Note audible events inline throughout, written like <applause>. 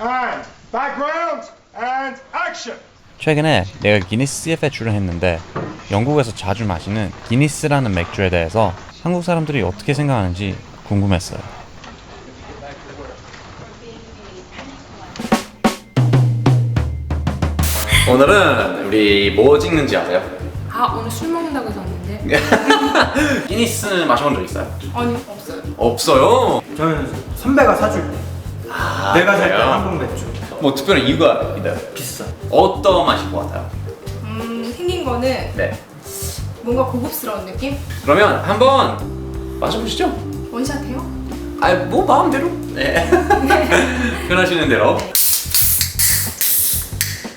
And background and action. 최근에 내가 기니스에 출연했는데 영국에서 자주 마시는 기니스라는 맥주에 대해서 한국 사람들이 어떻게 생각하는지 궁금했어요. 오늘은 우리 뭐 찍는지 아세요? 아 오늘 술 먹는다고 해서 왔는데 <laughs> 기니스 마셔본 적 있어요? 아니 없어요 없어요. 저는 선배가 사줄 때 아, 내가 살 때 그래요? 한국 맥주 뭐 특별한 이유가 있나요? 비싸 어떤 맛일 것 같아요? 음 생긴 거는 네. 뭔가 고급스러운 느낌? 그러면 한번 마셔보시죠. 원샷해요? 아, 뭐 마음대로. 네. <laughs> 편하시는 대로.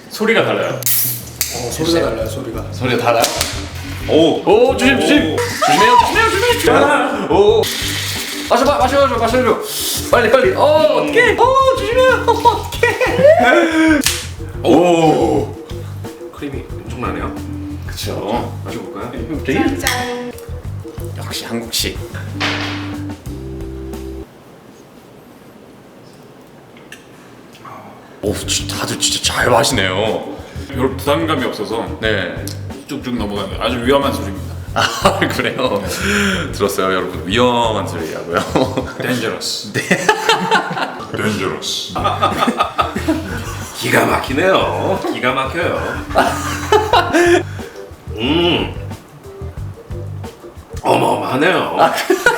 소리가 달라요. 소리가 달라요 소리가 소리가 달라요? 오, 오, 조심, 조심. 조심해요, 조심해요, 조심해요. 오. 마셔, 마, 마셔줘, 마셔줘. 빨리, 빨리. 어, 어떡해. 어, 조심해요. <laughs> 어떡해. 오. 크림이 엄청나네요 그쵸. 마셔볼까요? 되게 짠 역시 한국식. 오, 다들 진짜 잘 마시네요. 별 부담감이 없어서 네. 쭉쭉 넘어가는 아주 위험한 술입니다. <laughs> 아, 그래요? 들었어요, 여러분. 위험한 소리라고요. Dangerous. <laughs> Dangerous. 기가 막히네요 기가 막혀요 음 어마어마하네요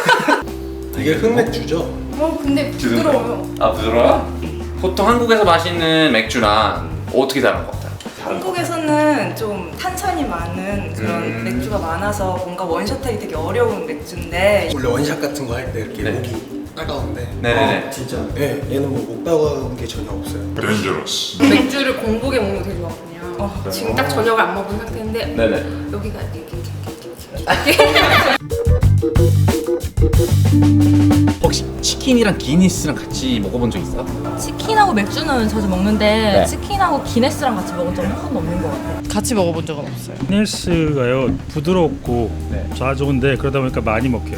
<laughs> 이게 흑맥주죠? 어 근데 부드러워요 아, 부드러워요? 보통 한국에서 마시는 맥주랑 어떻게 다른 것 같아요? 한국에서는 좀 탄산이 많은 그런 음. 맥주가 많아서 뭔가 원샷하기 되게 어려운 맥주인데 원래 원샷 같은 거 할 때 이렇게 네. 목이 따가운데 네네네. 진짜 네, 얘는 뭐 목 따가운 게 전혀 없어요 Dangerous. 맥주를 공복에 먹는 거 되게 좋아하거든요 어, 지금 딱 저녁을 안 먹은 상태인데 네네. 여기가 이렇게 이렇게 이렇게 혹시 <laughs> 치킨이랑 기니스랑 같이 먹어본 적 있어요? 치킨하고 맥주는 자주 먹는데 네. 치킨하고 기네스랑 같이 먹은 적은 한 번도 없는 것 같아요. 같이 먹어본 적은 없어요. 기네스가요 부드럽고 네. 좋은데 그러다 보니까 많이 먹혀요.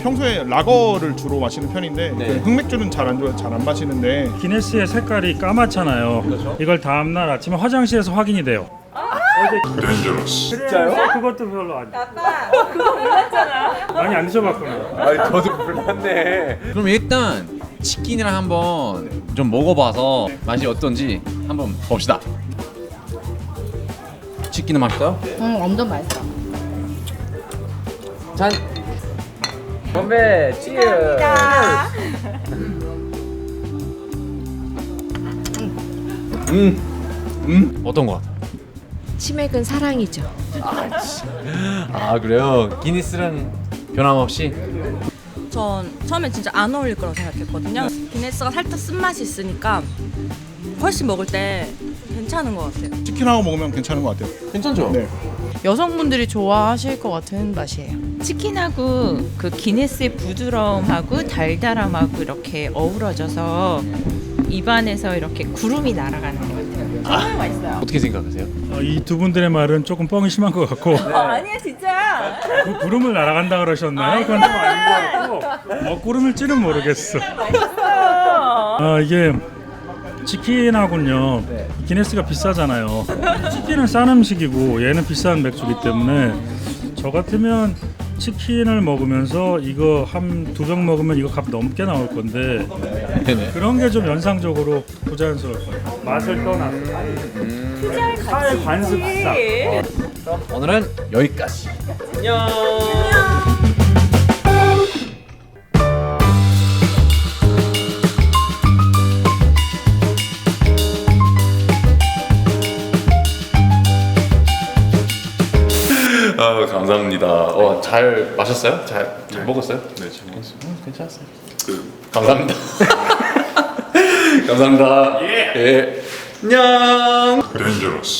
평소에 라거를 주로 마시는 편인데 네. 그 흑맥주는 잘안 좋아 잘안 마시는데 기네스의 색깔이 까맣잖아요. 그렇죠. 이걸 다음 날 아침에 화장실에서 확인이 돼요. Dangerous. 진짜요? 그것도 별로 안. 아빠 그거 몰랐잖아. 많이 안 드셔봤구나. 아니 저도 몰랐네. 그럼 일단 치킨이랑 한번 좀 먹어봐서 맛이 어떤지 한번 봅시다. 치킨은 맛있어요? 음 완전 맛있어 잔. 건배. 치즈. 음. 음. 어떤 거 같아? 치맥은 사랑이죠 아 그래요? 기니스랑 변함없이? 전 처음에 진짜 안 어울릴 거라고 생각했거든요. 기네스가 살짝 쓴맛이 있으니까 훨씬 먹을 때 괜찮은 것 같아요. 치킨하고 먹으면 괜찮은 것 같아요. 괜찮죠? 네. 여성분들이 좋아하실 것 같은 맛이에요. 치킨하고 그 기네스의 부드러움하고 달달함하고 이렇게 어우러져서 입안에서 이렇게 구름이 날아가는 것 같아요. 정말 맛있어요. 어떻게 생각하세요? 어, 이두 분들의 말은 조금 뻥이 심한 것 같고 아니야 진짜. 구, 구름을 날아간다 그러셨나요? 그건 좀 아닌 것 같고 뭐 구름일지는 모르겠어. 아 이게 치킨하군요. 기네스가 비싸잖아요. 치킨은 싼 음식이고 얘는 비싼 맥주기 때문에 저 같으면 치킨을 먹으면서 이거 한 두 병 먹으면 이거 값 넘게 나올 건데 네네. 그런 게 좀 연상적으로 부자연스러울 거예요. 맛을 떠나서 사회 관습사. 그럼 오늘은 여기까지. 안녕. 감사합니다. 어, 잘 마셨어요? 잘, 잘 먹었어요? 네, 잘 먹었습니다. 어, 괜찮았어요. 감사합니다. <laughs> 감사합니다. 예. 안녕. Dangerous.